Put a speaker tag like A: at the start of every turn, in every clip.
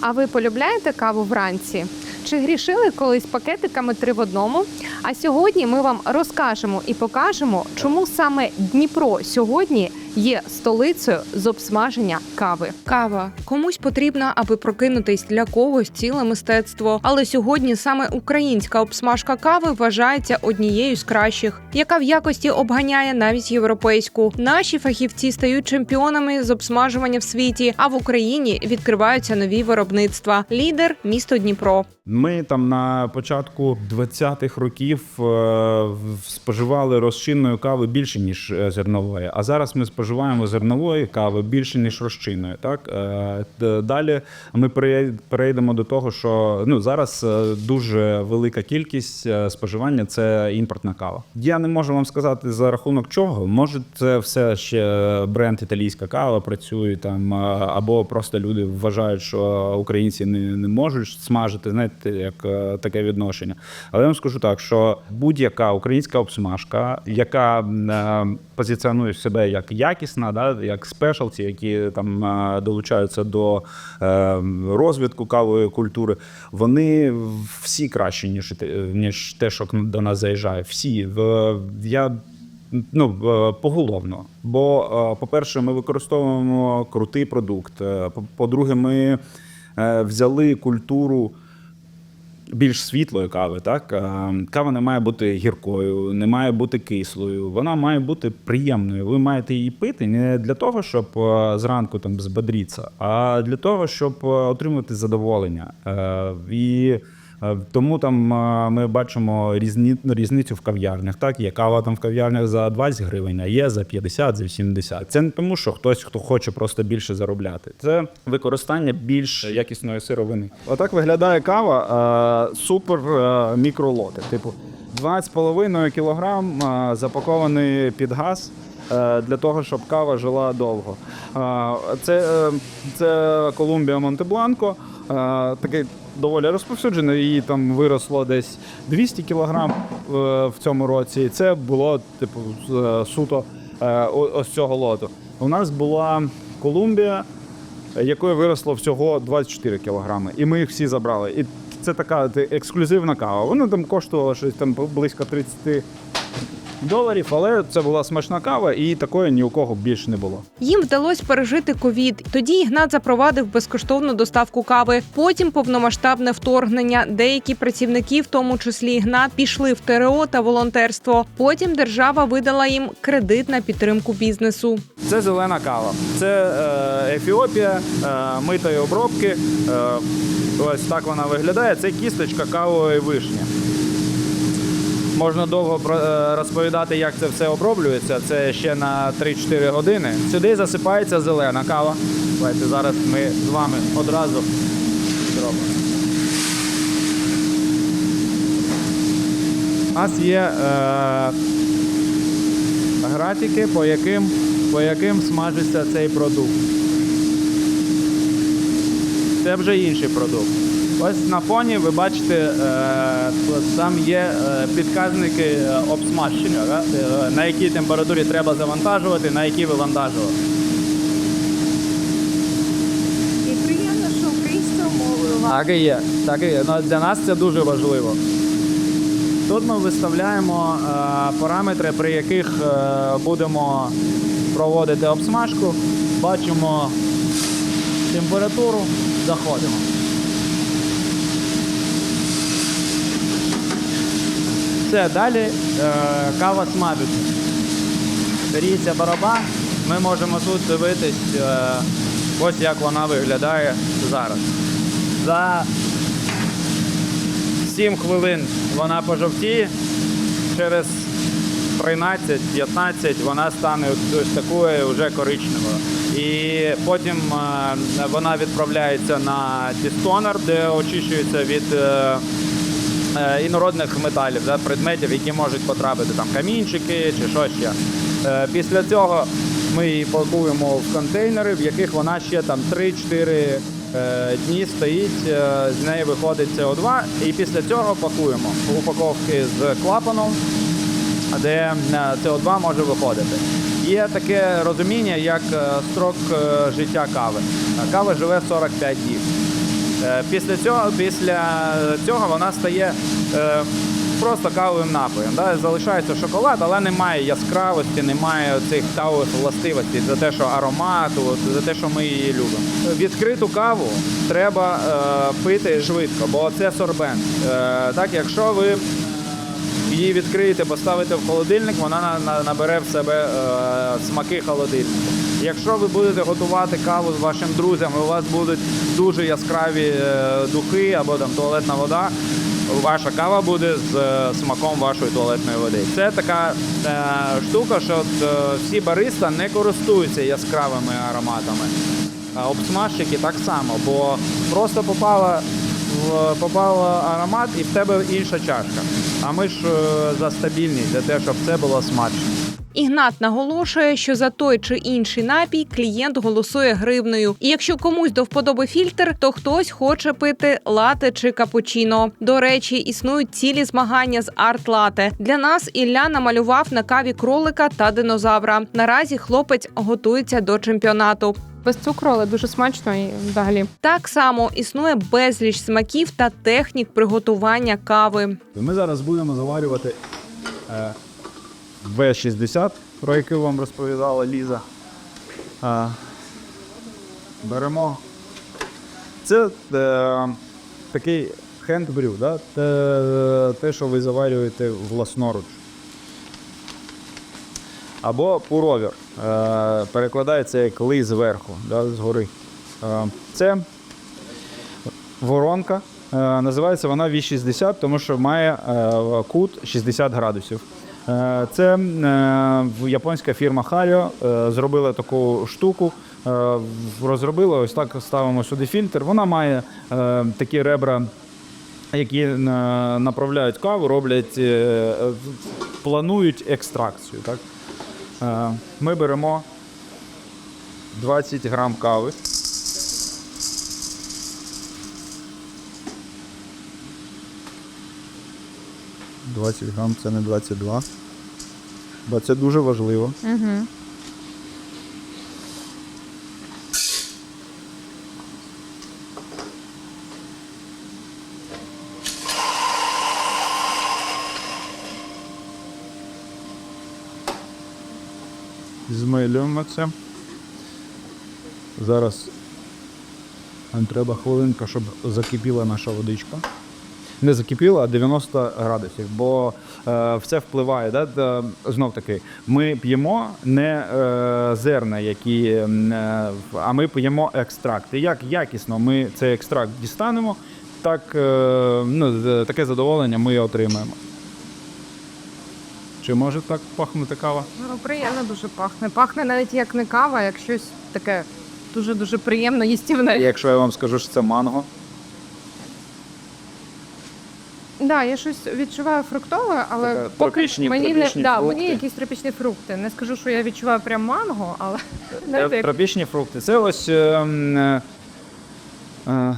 A: А ви полюбляєте каву вранці? Чи грішили колись пакетиками три в одному? А сьогодні ми вам розкажемо і покажемо, чому саме Дніпро сьогодні є столицею з обсмаження кави. Кава комусь потрібна, аби прокинутись для когось ціле мистецтво. Але сьогодні саме українська обсмажка кави вважається однією з кращих, яка в якості обганяє навіть європейську. Наші фахівці стають чемпіонами з обсмажування в світі, а в Україні відкриваються нові виробництва. Лідер місто Дніпро.
B: Ми там на початку 20-х років е, споживали розчинної кави більше ніж е, зернової. А зараз ми споживаємо зернової кави більше ніж розчинної. Так Е, далі ми перейдемо до того, що ну зараз е, дуже велика кількість е, споживання це імпортна кава. Я не можу вам сказати за рахунок чого. Може, це все ще бренд італійська кава працює там, або просто люди вважають, що українці не, не можуть смажити. Знаєте, як таке відношення. Але я вам скажу так, що будь-яка українська обсмажка, яка позиціонує себе як якісна, да, як спешалті, які там е, долучаються до е, розвитку кавової культури, вони всі кращі, ніж, ніж те, що до нас заїжджає. Всі. Я Ну, поголовно. Бо, е, по-перше, ми використовуємо крутий продукт. По- По-друге, ми взяли культуру більш світлої кави. Так? Е, Кава не має бути гіркою, не має бути кислою. Вона має бути приємною. Ви маєте її пити не для того, щоб е, зранку там збадріться, а для того, щоб отримувати отримати задоволення. Е, І Е, Тому там е, ми бачимо різні, різницю в кав'ярнях. Так, є кава там в кав'ярнях за 20 гривень, а є за 50, за 80. Це не тому, що хтось, хто хоче просто більше заробляти. Це використання більш якісної сировини. Отак виглядає кава. е, Супер е, мікролоти. Типу 2,5 кілограм е, запакований під газ. е, Для того щоб кава жила довго. Е, Це, е, це Колумбія Монтебланко. Е, Такий доволі розповсюджено. Її там виросло десь 200 кілограм е, в цьому році. І це було типу е, суто е, ось цього лоту. У нас була Колумбія, якої виросло всього 24 кілограми. І ми їх всі забрали. І це така ексклюзивна кава. Вона там коштувала щось там близько 30 доларів, але це була смачна кава, і такої ні у кого більше не було.
A: Їм вдалося пережити ковід. Тоді Ігнат запровадив безкоштовну доставку кави. Потім повномасштабне вторгнення. Деякі працівники, в тому числі Ігнат, пішли в ТРО та волонтерство. Потім держава видала їм кредит на підтримку бізнесу.
B: Це зелена кава. Це е, Ефіопія, е, митої обробки. Е, ось так вона виглядає. Це кісточка кавової вишні. Можна довго е, розповідати, як це все оброблюється. Це ще на 3-4 години. Сюди засипається зелена кава. Давайте зараз ми з вами одразу зробимо. У нас є е, графіки, по яким, по яким смажиться цей продукт. Це вже інший продукт. Ось на фоні ви бачите, е, там є е, підказники е, обсмаження. На якій температурі треба завантажувати, на якій вивантажувати.
A: І приємно, що українською мовою
B: Так і є. Так і є. Ну, для нас це дуже важливо. Тут ми виставляємо параметри, при яких будемо проводити обсмажку. Бачимо температуру, заходимо. Все, далі е, кава смажиться. Беріться барабан. Ми можемо тут дивитись, е, ось як вона виглядає зараз. За 7 хвилин вона пожовтіє, через 13-15 вона стане ось такою вже коричневою. І потім е, вона відправляється на дистонер, де очищується від е, інородних металів, да, предметів, які можуть потрапити там камінчики чи що ще. Е, Після цього ми її пакуємо в контейнери, в яких вона ще там 3-4 е, дні стоїть, е, з неї виходить СО2, і після цього пакуємо упаковки з клапаном, де е, СО2 може виходити. Є таке розуміння, як е, строк е, життя кави. Кава живе 45 днів. Е, Після цього, після цього вона стає е, просто кавовим напоєм. Да? Залишається шоколад, але немає яскравості, немає цих кавових властивостей за те, що аромату, за те, що ми її любимо. Відкриту каву треба е, пити швидко, бо це сорбент. Так, якщо ви її відкриєте, поставите в холодильник, вона на- на- набере в себе е, смаки холодильника. Якщо ви будете готувати каву з вашим друзям, і у вас будуть дуже яскраві е, духи або там туалетна вода, ваша кава буде з е, смаком вашої туалетної води. Це така е, штука, що от, е, всі бариста не користуються яскравими ароматами. Обсмажчики так само, бо просто попала в попав аромат і в тебе інша чашка. А ми ж е, за стабільність, за те, щоб це було смачно.
A: Ігнат наголошує, що за той чи інший напій клієнт голосує гривнею. І якщо комусь до вподоби фільтр, то хтось хоче пити лате чи капучино. До речі, існують цілі змагання з арт-лате. Для нас Ілля намалював на каві кролика та динозавра. Наразі хлопець готується до чемпіонату. Без цукру, але дуже смачно і взагалі. Так само існує безліч смаків та технік приготування кави.
B: Ми зараз будемо заварювати е, В60, про яку вам розповідала Ліза. Е, беремо. Це е, такий хендбрю, да? те, те, що ви заварюєте власноруч. Або пуровер. Е, перекладається як лий зверху, да, згори. Е, це воронка. Е, Називається вона V60, тому що має кут 60 градусів. Це японська фірма Hario е, зробила таку штуку. Розробила ось так ставимо сюди фільтр. Вона має такі ребра, які направляють каву, роблять, планують екстракцію. Так? Е, Ми беремо 20 грам кави. – 20 грам це не 22. Бо це дуже важливо.
A: Угу.
B: Змилюємо це. Зараз нам треба хвилинка, щоб закипіла наша водичка. Не закипіла, а 90 градусів, бо е, все впливає. Да? Да, знов таки, ми п'ємо не е, зерна, які, е, а ми п'ємо екстракт. І як якісно ми цей екстракт дістанемо, так е, ну, таке задоволення ми отримаємо. Чи може так пахнути кава?
A: Ну, приємно дуже пахне. Пахне навіть як не кава, як щось таке дуже-дуже приємно їстівне.
B: Якщо я вам скажу, що це манго.
A: Да, я щось відчуваю фруктове, але
B: Така
A: поки
B: тропічні-
A: мені
B: тропічні
A: не да,
B: фрукти.
A: мені якісь тропічні фрукти. Не скажу, що я відчуваю прям манго, але
B: Це
A: знаєте, як-
B: тропічні фрукти. Це ось е, е, е,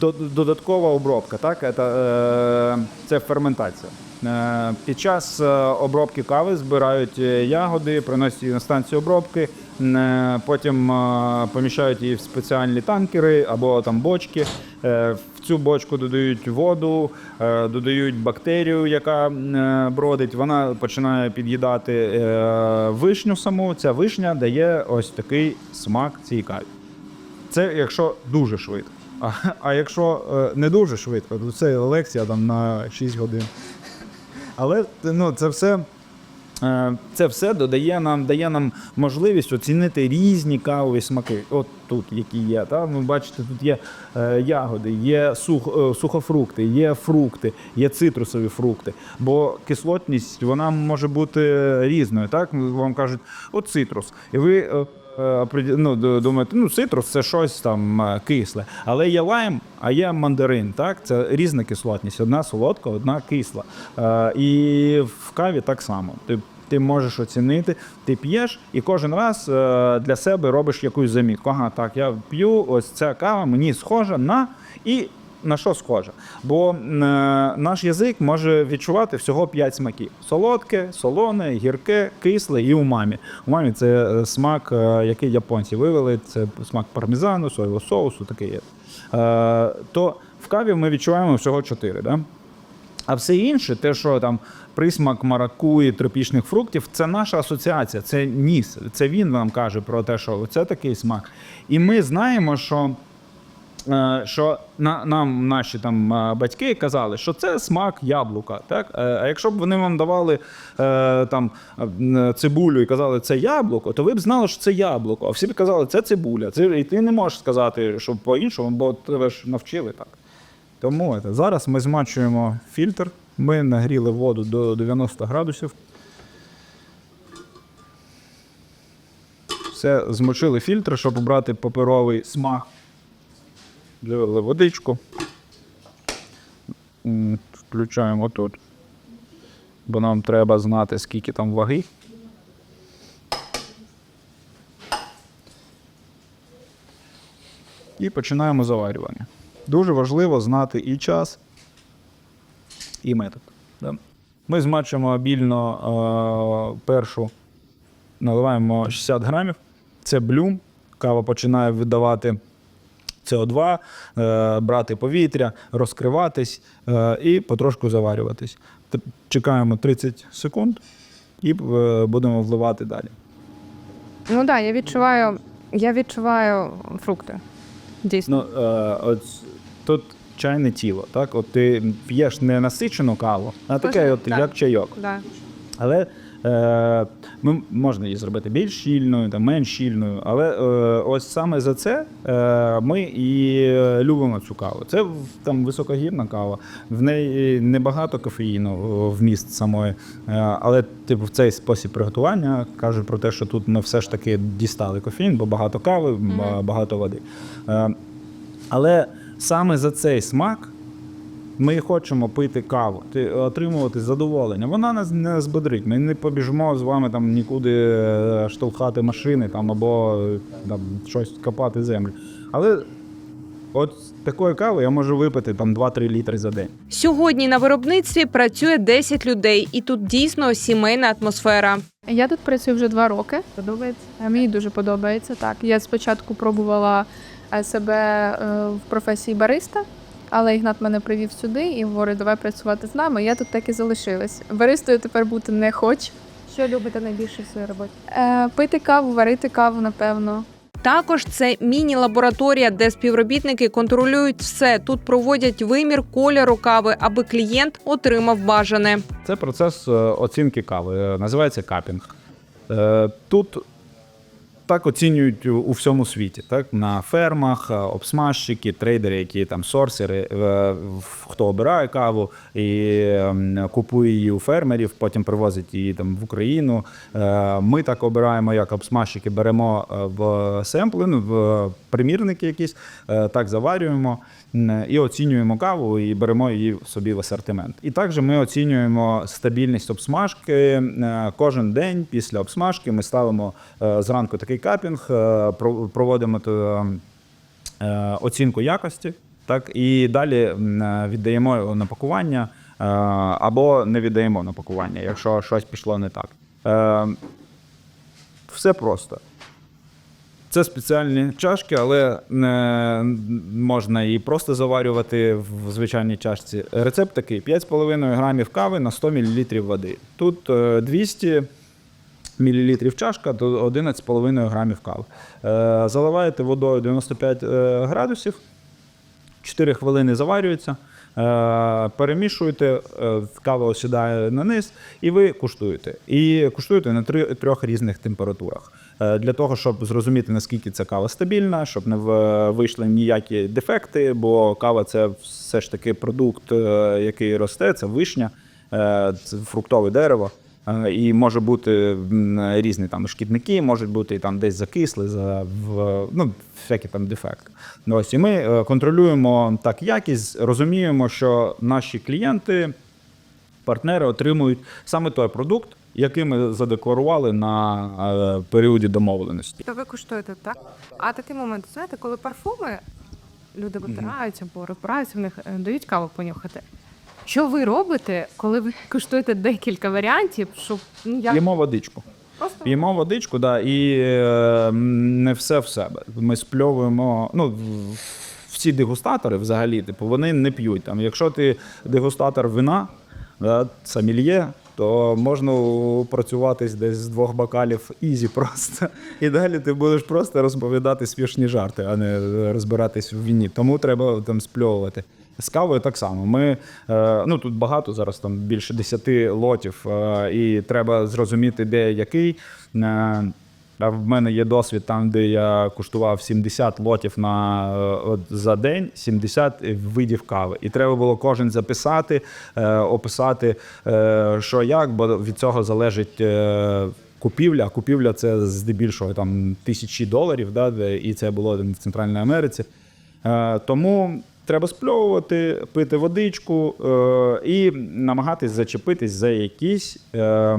B: до- додаткова обробка, так? Це, е, це ферментація. Е, Під час е, обробки кави збирають е, ягоди, приносять її на станцію обробки, потім поміщають її в спеціальні танкери або там бочки. В цю бочку додають воду, додають бактерію, яка бродить. Вона починає під'їдати вишню саму. Ця вишня дає ось такий смак цій каві. Це якщо дуже швидко. А, якщо не дуже швидко, то це лекція там на 6 годин. Але ну, це все. е, Це все додає нам, дає нам можливість оцінити різні кавові смаки. От тут, які є. Та? Ви бачите, тут є е, ягоди, є сух, е, сухофрукти, є фрукти, є цитрусові фрукти. Бо кислотність вона може бути різною. Так? Вам кажуть, от цитрус. І ви ну, думаєте, ну цитрус це щось там е, кисле. Але є лайм, а є мандарин. Так? Це різна кислотність. Одна солодка, одна кисла. Е, І в каві так само. Ти, ти можеш оцінити, ти п'єш і кожен раз е, для себе робиш якусь замітку. Ага, так, я п'ю, ось ця кава мені схожа на і. На що схоже? Бо е, наш язик може відчувати всього 5 смаків: солодке, солоне, гірке, кисле і умамі. Умамі це е, смак, е, який японці вивели. Це смак пармезану, соєвого соусу, таке є. то в каві ми відчуваємо всього 4. Да? А все інше, те, що там присмак маракуї, тропічних фруктів, це наша асоціація, це ніс. Це він нам каже про те, що це такий смак. І ми знаємо, що. Е, Що на, нам наші там е, батьки казали, що це смак яблука. Так? Е, А якщо б вони вам давали там цибулю і казали, це яблуко, то ви б знали, що це яблуко. А всі б казали, це цибуля. Це, і ти не можеш сказати, що по-іншому, бо тебе ж навчили так. Тому це, зараз ми змачуємо фільтр. Ми нагріли воду до 90 градусів. Все, змочили фільтр, щоб обрати паперовий смак. Дивили водичку. Включаємо тут. Бо нам треба знати, скільки там ваги. І починаємо заварювання. Дуже важливо знати і час, і метод. Ми змачуємо обільно першу, наливаємо 60 грамів. Це блюм. Кава починає видавати СО2, е, брати повітря, розкриватись е, і потрошку заварюватись. Чекаємо 30 секунд і е, будемо вливати далі.
A: Ну так, да, я відчуваю, я відчуваю фрукти. Дійсно.
B: Ну, е, от тут чайне тіло. Так? От ти п'єш не насичену каву, а таке, от, як чайок.
A: да.
B: Але ми, можна її зробити більш щільною, там, менш щільною. Але е, ось саме за це е, ми і е, любимо цю каву. Це там високогірна кава, в неї небагато кофеїну е, вміст самої. Е, але типу, в цей спосіб приготування кажуть про те, що тут ми все ж таки дістали кофеїн, бо багато кави, багато води. Е, але саме за цей смак ми хочемо пити каву, отримувати задоволення. Вона нас не збодрить. Ми не побіжимо з вами там нікуди е, штовхати машини там, або е, там, щось копати землю. Але от такої кави я можу випити там 2-3 літри за день.
C: Сьогодні на виробництві працює 10 людей, і тут дійсно сімейна атмосфера.
D: Я тут працюю вже два роки. Подобається. Е, Мені дуже подобається. Так, я спочатку пробувала себе в професії бариста, але Ігнат мене привів сюди і говорить, давай працювати з нами. Я тут так і залишилась. Баристою тепер бути не хочу.
A: Що любите найбільше в своїй роботі?
D: Е, Пити каву, варити каву, напевно.
C: Також це міні-лабораторія, де співробітники контролюють все. Тут проводять вимір кольору кави, аби клієнт отримав бажане.
B: Це процес е, оцінки кави, е, називається капінг. Е, Тут так оцінюють у всьому світі. Так? На фермах, е, обсмажчики, трейдери, які там сорсери, е, хто обирає каву і ем, купує її у фермерів, потім привозить її там в Україну. Е, Ми так обираємо, як обсмажчики, беремо в семпли, ну, в примірники якісь, так заварюємо і оцінюємо каву і беремо її собі в асортимент. І також ми оцінюємо стабільність обсмажки. Е, Кожен день після обсмажки ми ставимо е, зранку такий капінг, е, проводимо оцінку якості, так і далі віддаємо на пакування або не віддаємо на пакування, якщо щось пішло не так. Все просто. Це спеціальні чашки, але не можна і просто заварювати в звичайній чашці. Рецепт такий: 5,5 грамів кави на 100 мл води. Тут е, 200 мл чашка до 11,5 грамів кави. Е, Заливаєте водою 95 е, градусів, 4 хвилини заварюється. е, Перемішуєте, е, кава осідає на низ, і ви куштуєте. І куштуєте на трьох різних температурах. Е, Для того, щоб зрозуміти, наскільки ця кава стабільна, щоб не вийшли ніякі дефекти, бо кава це все ж таки продукт, е, який росте, це вишня, е, це фруктове дерево. І може бути різні там шкідники, можуть бути і там десь закисли, за в ну всякі там дефекти. Ну, Ось і ми контролюємо так якість, розуміємо, що наші клієнти, партнери отримують саме той продукт, який ми задекларували на е, періоді домовленості.
A: То ви куштуєте, так? А такий момент, знаєте, коли парфуми люди витираються або розбираються в них, е, дають каву понюхати. Що ви робите, коли ви куштуєте декілька варіантів, щоб ну як
B: П'ємо водичку.
A: просто
B: П'ємо водичку, да, і е, не все в себе. Ми спльовуємо. Ну, всі дегустатори взагалі, типу, вони не п'ють. Там, якщо ти дегустатор вина, сомельє, то можна працюватись десь з двох бокалів ізі просто. І далі ти будеш просто розповідати смішні жарти, а не розбиратись в війні. Тому треба там спльовувати. З кавою так само. Ми е, ну тут багато зараз там більше 10 лотів, е, і треба зрозуміти, де який. В мене є досвід там, де я куштував 70 лотів на е, от, за день, 70 видів кави. І треба було кожен записати, е, описати, е, що як, бо від цього залежить. Е, Купівля, купівля це здебільшого там тисячі доларів, да, і це було в Центральній Америці. Е, тому треба спльовувати, пити водичку е, і намагатись зачепитись за якісь. Е,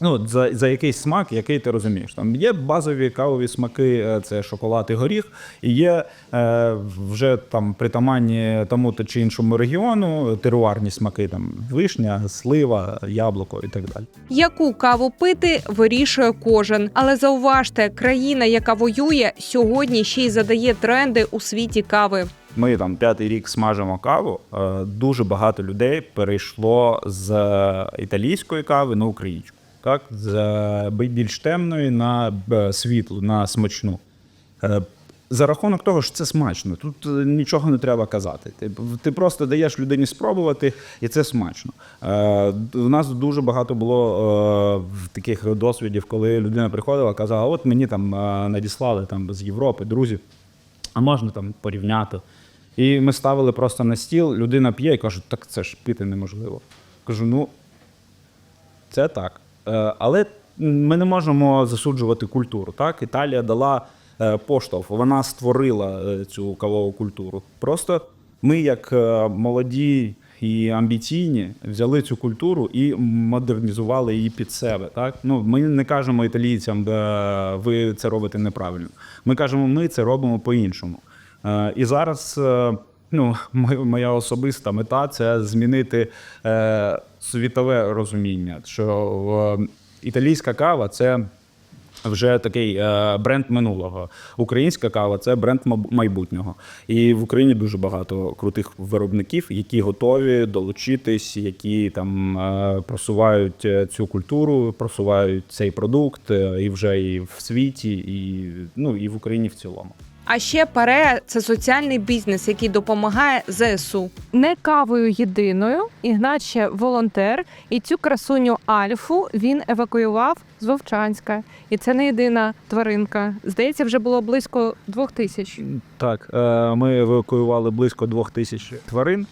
B: Ну, за, за якийсь смак, який ти розумієш. Там є базові кавові смаки, е, це шоколад і горіх, і є е, вже там притаманні тому та чи іншому регіону теруарні смаки, там вишня, слива, яблуко і так далі.
C: Яку каву пити, вирішує кожен. Але зауважте, країна, яка воює, сьогодні ще й задає тренди у світі кави.
B: Ми там п'ятий рік смажимо каву. е, Дуже багато людей перейшло з італійської кави на українську. Так, з е, більш темної на світлу, на смачну. Е, За рахунок того, що це смачно, тут е, нічого не треба казати. Ти, ти просто даєш людині спробувати, і це смачно. Е, у нас дуже багато було е, таких досвідів, коли людина приходила, казала: от мені там надіслали там, з Європи друзів, а можна там порівняти. І ми ставили просто на стіл, людина п'є і каже, так це ж пити неможливо. Кажу, ну, це так. Е, Але ми не можемо засуджувати культуру. Так? Італія дала е, поштовх, вона створила е, цю кавову культуру. Просто ми, як молоді і амбіційні, взяли цю культуру і модернізували її під себе. Так? Ну, ми не кажемо італійцям, «Е, ви це робите неправильно. Ми кажемо, ми це робимо по-іншому. І зараз ну, моя- особиста мета це змінити е, світове розуміння, що е, італійська кава це. Вже такий е, бренд минулого. Українська кава це бренд майбутнього. І в Україні дуже багато крутих виробників, які готові долучитись, які там е, просувають е, цю культуру, просувають цей продукт е, і вже і в світі, і, ну, і в Україні в цілому.
C: А ще Паре це соціальний бізнес, який допомагає ЗСУ.
A: Не кавою єдиною. Ігнат ще волонтер, і цю красуню Альфу він евакуював з Вовчанська. І це не єдина тваринка. Здається, вже було близько двох тисяч.
B: Так, е, ми евакуювали близько двох тисяч тварин.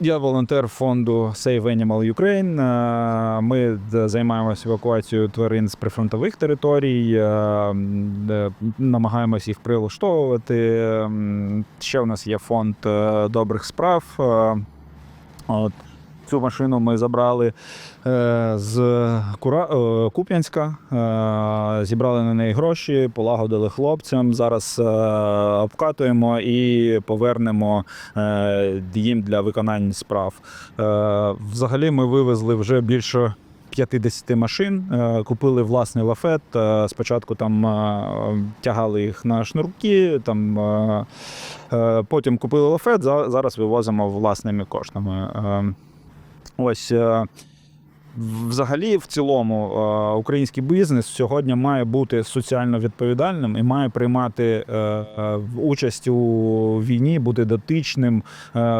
B: Я волонтер фонду Save Animal Ukraine. Е, Ми займаємося евакуацією тварин з прифронтових територій, е, де намагаємося їх прилаштовувати. Ще у нас є фонд е, добрих справ. Е, От. Цю машину ми забрали е, з е, Куп'янська, е, зібрали на неї гроші, полагодили хлопцям. Зараз обкатуємо і повернемо їм для виконання справ. Взагалі ми вивезли вже більше. 50 машин, купили власний лафет. Спочатку там тягали їх на шнурки, там, потім купили лафет, зараз вивозимо власними коштами. Ось е, взагалі, в цілому, е, український бізнес сьогодні має бути соціально відповідальним і має приймати е, участь у війні, бути дотичним,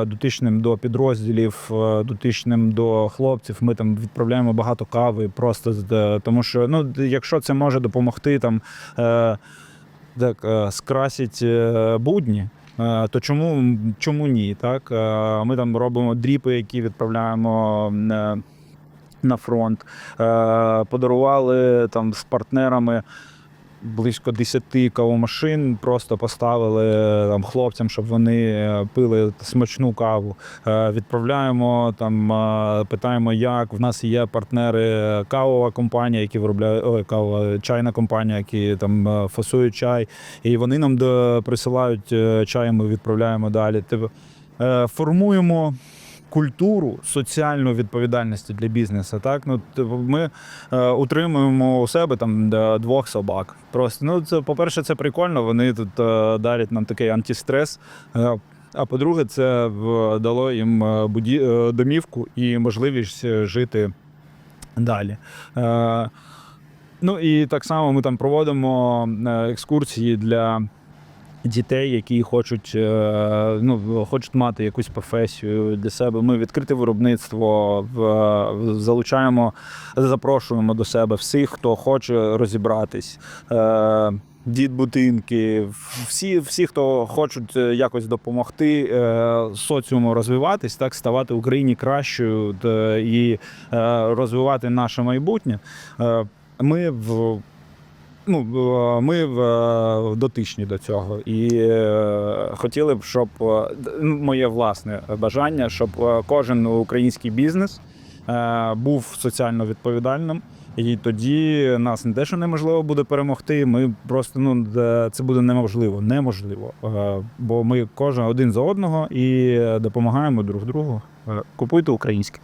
B: дотичним до підрозділів, дотичним до хлопців. Ми там відправляємо багато кави, просто тому що ну, якщо це може допомогти там. так, скрасить будні. Е, То чому, чому ні? Так? Е, Ми там робимо дріпи, які відправляємо е, на фронт. Подарували там з партнерами близько 10 кавомашин, просто поставили там хлопцям, щоб вони е, пили смачну каву. Е, Відправляємо там, е, питаємо, як. В нас є партнери кавова компанія, які виробляють ой, чайна компанія, які там е, фасують чай. І вони нам присилають е, чай, ми відправляємо далі. Е, формуємо культуру соціальної відповідальності для бізнесу. Так, ну типу, ми е, утримуємо у себе там двох собак. Просто ну це, по-перше, це прикольно. Вони тут е, дарять нам такий антистрес. Е, а по-друге, це дало їм е, буді... е, домівку і можливість е, жити далі. Е, Ну і так само ми там проводимо екскурсії для дітей, які хочуть, е, ну, хочуть мати якусь професію для себе. Ми відкрите виробництво, залучаємо, запрошуємо до себе всіх, хто хоче розібратись. Е, Дітбудинки, всі, всі, хто хочуть е, якось допомогти соціуму розвиватись, так ставати Україні кращою і розвивати наше майбутнє. Ми в ну, е, ми е, дотичні до цього і е, хотіли б, щоб моє власне бажання, щоб кожен український бізнес був соціально відповідальним. І тоді нас не те, що неможливо буде перемогти. Ми просто ну це буде неможливо, неможливо. Бо ми кожен один за одного і допомагаємо друг другу. Купуйте українське.